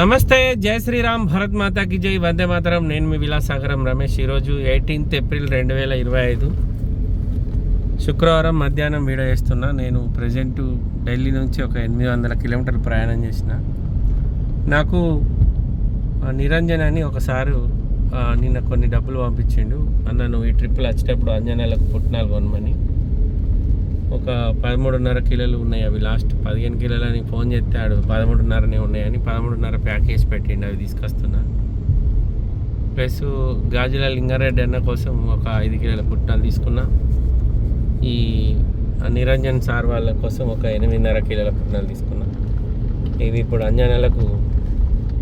నమస్తే జై శ్రీరామ్ భరత్ మాతాకి జై వందే మాతరం. నేను మీ విలాసాగరం రమేష్. ఈరోజు ఎయిటీన్త్ ఏప్రిల్ రెండు వేల ఇరవై ఐదు. శుక్రవారం మధ్యాహ్నం వీడియో చేస్తున్నా. నేను ప్రజెంట్ ఢిల్లీ నుంచి ఒక ఎనిమిది వందల కిలోమీటర్లు ప్రయాణం చేసిన. నాకు నిరంజన్ అని ఒకసారి నిన్న కొన్ని డబ్బులు పంపించిండు. అన్న నువ్వు ఈ ట్రిప్లో వచ్చేటప్పుడు అంజనాలకు పుట్టినాలు కొనమని. ఒక పదమూడున్నర కిలోలు ఉన్నాయి అవి. లాస్ట్ పదిహేను కిలోలు అని ఫోన్ చేస్తే ఆడు పదమూడున్నరనే ఉన్నాయని పదమూడున్నర ప్యాకేజ్ పెట్టిండు అవి తీసుకొస్తున్నా. ప్లస్ గాజుల లింగారెడ్డి అన్న కోసం ఒక ఐదు కిలోల పుట్టాలు తీసుకున్నా. ఈ నిరంజన్ సార్ వాళ్ళ కోసం ఒక ఎనిమిదిన్నర కిలోల పుట్నాలు తీసుకున్నా. ఇవి ఇప్పుడు అంజనాలకు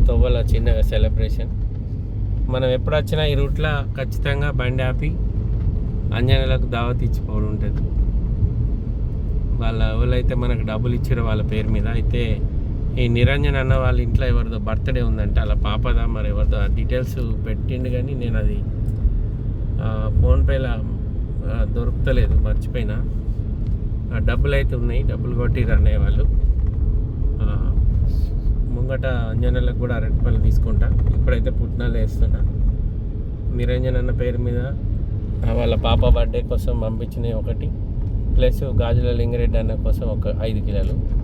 తొవ్వల చిన్నగా సెలబ్రేషన్ మనం ఎప్పుడు వచ్చినా ఈ రూట్లో ఖచ్చితంగా బండి ఆపి అంజనాలకు దావత్ ఇచ్చిపోవడం ఉంటుంది. వాళ్ళ ఎవరైతే మనకు డబ్బులు ఇచ్చారో వాళ్ళ పేరు మీద. అయితే ఈ నిరంజన్ అన్న వాళ్ళ ఇంట్లో ఎవరిదో బర్త్డే ఉందంట. అలా పాపదా మరి ఎవరిదో ఆ డీటెయిల్స్ పెట్టిండు కానీ నేను అది ఫోన్పేలా ఫోన్పేలో దొరుకుతలేదు మర్చిపోయినా. ఆ, డబ్బులు అయితే ఉన్నాయి డబ్బులు కొట్టిరు అన్నయ్య వాళ్ళు. ముంగట అంజనలకు కూడా అరటిపళ్ళు తీసుకుంటా. ఇప్పుడైతే పుట్నాలు వేస్తున్నా. నిరంజన్ అన్న పేరు మీద వాళ్ళ పాప బర్త్డే కోసం పంపించినవి ఒకటి. ప్లస్ గాజుల లింగరెడ్డి అన్న కోసం ఒక ఐదు కిలోలు.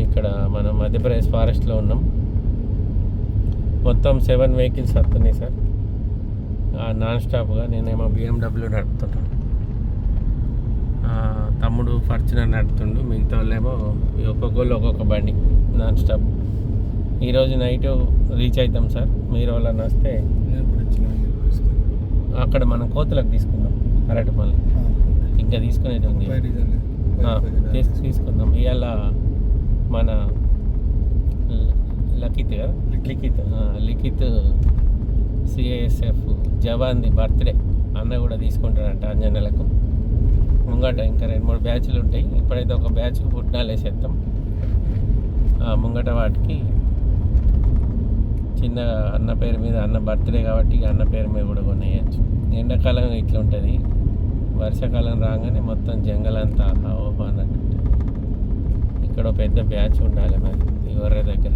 ఇక్కడ మనం మధ్యప్రదేశ్ ఫారెస్ట్లో ఉన్నాం. మొత్తం సెవెన్ వెహికల్స్ వస్తున్నాయి సార్. ఆ, నాన్ స్టాప్గా నేనేమో బిఎండబ్ల్యూ నడుపుతున్నాను ఆ, తమ్ముడు ఫార్చునర్ నడుపుతుండు మిగతా వాళ్ళేమో ఒక్కొక్కళ్ళు ఒక్కొక్క బండి నాన్ స్టాప్. ఈరోజు నైట్ రీచ్ అవుతాం సార్. మీరు వాళ్ళని వస్తే అక్కడ మనం కోతులకు తీసుకుందాం అరటిపల్లి ఇంకా తీసుకునేది ఉంది. ఆ, తీస్- తీసుకుందాం. ఇవాళ మన లిఖిత్ ఆ, లిఖిత్ సిఐఎస్ఎఫ్ జవాన్ది బర్త్డే. అన్న కూడా తీసుకుంటాడంట అంజనెలకు ముంగట ఇంకా రెండు మూడు బ్యాచ్లు ఉంటాయి. ఇప్పుడైతే ఒక బ్యాచ్కి పుట్టినాలు వేసేస్తాం ఆ, ముంగట వాటికి చిన్న అన్న పేరు మీద అన్న బర్త్డే కాబట్టి ఇక అన్న పేరు మీద కూడా కొనేయచ్చు. ఎండాకాలం ఇట్లా ఉంటుంది వర్షాకాలం రాగానే మొత్తం జంగల్ అంతా ఓహో అన్నట్టు. ఇక్కడ ఒక పెద్ద బ్యాచ్ ఉండాలి మరి ఈ దగ్గర.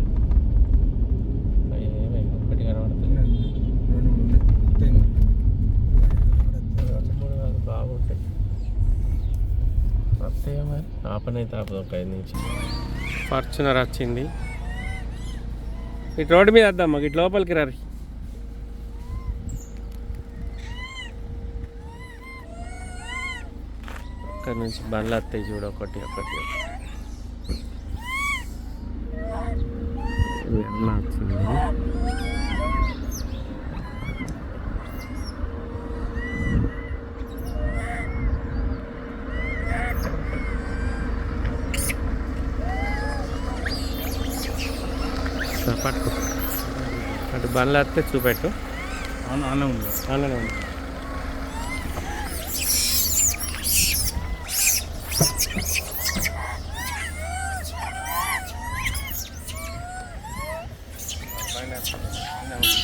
ఒకటి కనబడుతుంది బాగుంటాయి. వస్తే మరి? ఆపనైతే ఆపదు ఒక ఐదు నుంచి ఫార్చునర్ వచ్చింది. ఇటు రోడ్డు మీద వద్దాం మాకు ఇటు లోపలికి రారి. అక్కడ నుంచి బండ్లు వస్తాయి చూడు ఒకటి ఒకటి. వచ్చింది? పట్టుకో. అటు బండ్లు వస్తే చూపెట్టు. అన్నం ఉంది. అలానే ఉంది. I'm Bye now.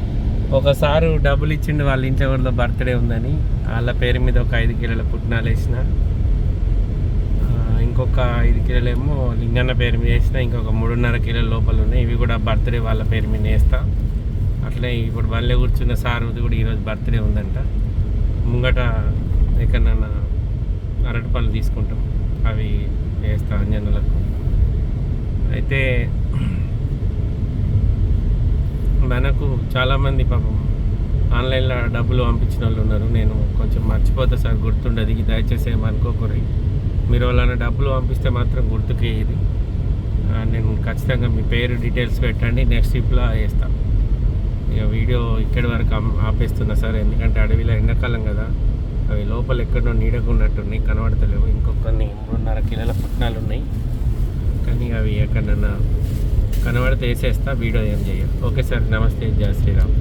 ఒకసారి డబ్బులు ఇచ్చిండు వాళ్ళ ఇంట్లో ఎవరిదో బర్త్డే ఉందని. వాళ్ళ పేరు మీద ఒక ఐదు కిలోల పుట్నాలు వేసిన. ఇంకొక ఐదు కిలోలేమో లింగన్న పేరు మీద వేసిన. ఇంకొక మూడున్నర కిలోల లోపల ఉన్నాయి. ఇవి కూడా బర్త్డే వాళ్ళ పేరు మీద వేస్తా. అట్లే ఇప్పుడు బండ్లే కూర్చున్న సార్ కూడా ఈరోజు బర్త్డే ఉందంట. ముంగట ఎక్కడన్నా అరటిపళ్ళు తీసుకుంటాం. అవి వేస్తా అంజనులకు అయితే నాకు చాలామంది పాపం ఆన్లైన్లో డబ్బులు పంపించిన వాళ్ళు ఉన్నారు. నేను కొంచెం మర్చిపోతా సార్ గుర్తుండదు. ఇది దయచేసి ఏమనుకోకూరి మీరు వాళ్ళని డబ్బులు పంపిస్తే మాత్రం గుర్తుకేది నేను ఖచ్చితంగా మీ పేరు డీటెయిల్స్ పెట్టండి. నెక్స్ట్ ట్రిప్లో వేస్తాను ఇక వీడియో ఇక్కడి వరకు ఆపేస్తున్నా సార్. ఎందుకంటే అడవిలో ఎండాకాలం కదా. అవి లోపల ఎక్కడో నీడకున్నట్టున్నాయి కనబడతలేవు. ఇంకొన్ని మూడున్నర కిలోల పుట్నాలు ఉన్నాయి కానీ అవి ఎక్కడన్నా కనబడితే వేసేస్తా వీడియో ఏం చెయ్యి ఓకే సార్ నమస్తే జయ శ్రీరామ్.